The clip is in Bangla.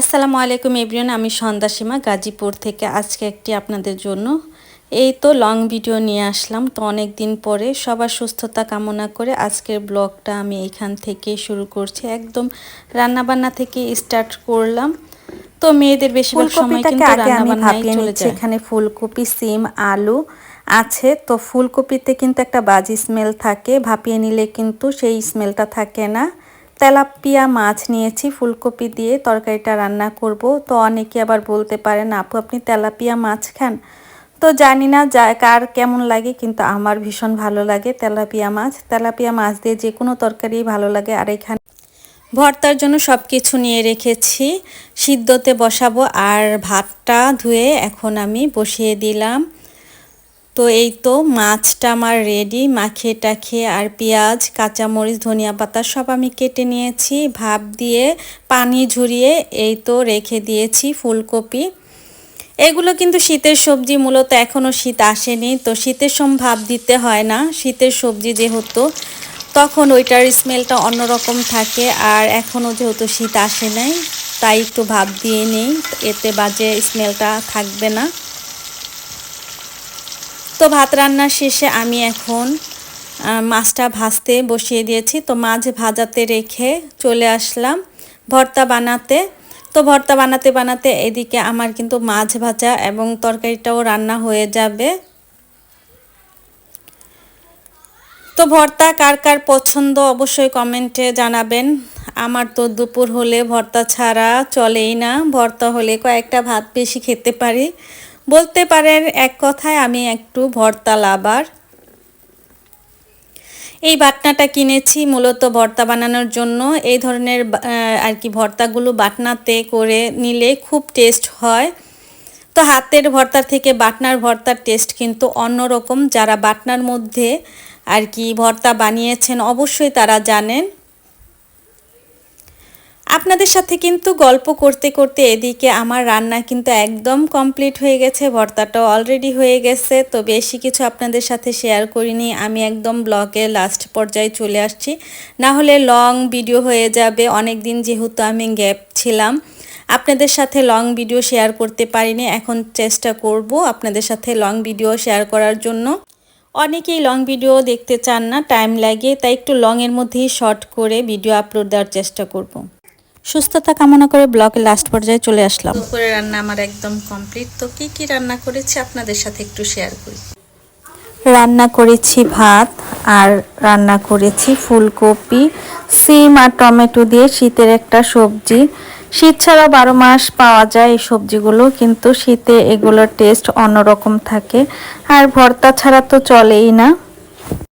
আসসালামু আলাইকুম এভরিওন আমি সন্ধ্যা সীমা গাজীপুর থেকে আজকে একটি আপনাদের জন্য। এই তো লং ভিডিও নিয়ে আসলাম তো অনেক দিন পরে সবার সুস্থতা কামনা করে আজকের ব্লগটা আমি এখান থেকে শুরু করছি। একদম রান্নাবান্না থেকে স্টার্ট করলাম। তো মেয়েদের বেশিরভাগ সময় কিন্তু রান্নাবান্নাই চলে যায়। এখানে ফুলকপি সিম আলু আছে। তো ফুলকপিতে কিন্তু একটা বাজি স্মেল থাকে। ভাপিয়ে নিলে কিন্তু সেই স্মেলটা থাকে না। তেলাপিয়া মাছ নিয়েছি, ফুলকপি দিয়ে তরকারিটা রান্না করব। তো অনেকে আবার বলতে পারেন, আপু, আপনি তেলাপিয়া মাছ খান? তো জানি না যা, কার কেমন লাগে, কিন্তু আমার ভীষণ ভালো লাগে তেলাপিয়া মাছ। তেলাপিয়া মাছ দিয়ে যে কোনো তরকারি ভালো লাগে, আর এখানে ভর্তার জন্য সব কিছু নিয়ে রেখেছি। সিদ্ধতে বসাবো, আর ভাতটা ধুয়ে এখন আমি বসিয়ে দিলাম। তো এই তো মাছটা আমার রেডি মাখিয়ে টাখিয়ে আর পেঁয়াজ, কাঁচামরিচ, ধনিয়া পাতা সব আমি কেটে নিয়েছি, ভাপ দিয়ে পানি ঝরিয়ে এই তো রেখে দিয়েছি ফুলকপি। এগুলো কিন্তু শীতের সবজি, মূলত এখনও শীত আসেনি, তো শীতের সম ভাব দিতে হয় না, শীতের সবজি যেহেতু, তখন ওইটার স্মেলটা অন্যরকম থাকে আর এখনও যেহেতু শীত আসে নাই, তাই একটু ভাব দিয়ে নেই, এতে বাজে স্মেলটা থাকবে না। তো ভাত রান্নার শেষে আমি এখন মাছটা ভাজতে বসিয়ে দিয়েছি। তো মাছ ভাজাতে রেখে চলে আসলাম ভর্তা বানাতে। তো ভর্তা বানাতে বানাতে এদিকে আমার কিন্তু মাছ ভাজা এবং তরকারিটাও রান্না হয়ে যাবে। তো ভর্তা কার কার পছন্দ অবশ্যই কমেন্টে জানাবেন। আমার তো দুপুর হলে ভর্তা ছাড়া চলেই না। ভর্তা হলে কয়েকটা ভাত বেশি খেতে পারি। বলতে পারেন এক কথায় আমি একটু ভর্তা লাবার এই বাটনাটা কিনেছি মূলত ভর্তা বানানোর জন্য। এই ধরনের আর কি ভর্তাগুলো বাটনাতে করে নিলে খুব টেস্ট হয়। তো হাতের ভর্তার থেকে বাটনার ভর্তার টেস্ট কিন্তু অন্যরকম। যারা বাটনার মধ্যে আর কি ভর্তা বানিয়েছেন অবশ্যই তারা জানেন। আপনাদের সাথে কিন্তু গল্প করতে করতে এদিকে আমার রান্না কিন্তু একদম কমপ্লিট হয়ে গেছে, ভর্তাটাও অলরেডি হয়ে গেছে, তো বেশি কিছু আপনাদের সাথে শেয়ার করিনি। আমি একদম ব্লগে লাস্ট পর্যায়ে চলে আসছি। না হলে লং ভিডিও হয়ে যাবে অনেক দিন যেহেতু আমি গ্যাপ ছিলাম। আপনাদের সাথে লং ভিডিও শেয়ার করতে পারিনি, এখন চেষ্টা করব আপনাদের সাথে লং ভিডিও শেয়ার করার জন্য। অনেকেই লং ভিডিও দেখতে চান না টাইম লাগে, তাই একটু লংয়ের মধ্যেই শর্ট করে ভিডিও আপলোড দেওয়ার চেষ্টা করব। সুস্থতা কামনা করে ব্লগে লাস্ট পর্যায়ে চলে আসলাম। দুপুরে রান্না আমার একদম কমপ্লিট তো কি কি রান্না করেছি আপনাদের সাথে একটু শেয়ার করি। রান্না করেছি ভাত আর রান্না করেছি ফুলকপি সিম আর টমেটো দিয়ে শীতের একটা সবজি। শীত ছাড়া বারো মাস পাওয়া যায় এই সবজিগুলো কিন্তু শীতে এগুলোর টেস্ট অন্যরকম থাকে। আর ভর্তা ছাড়া তো চলেই না।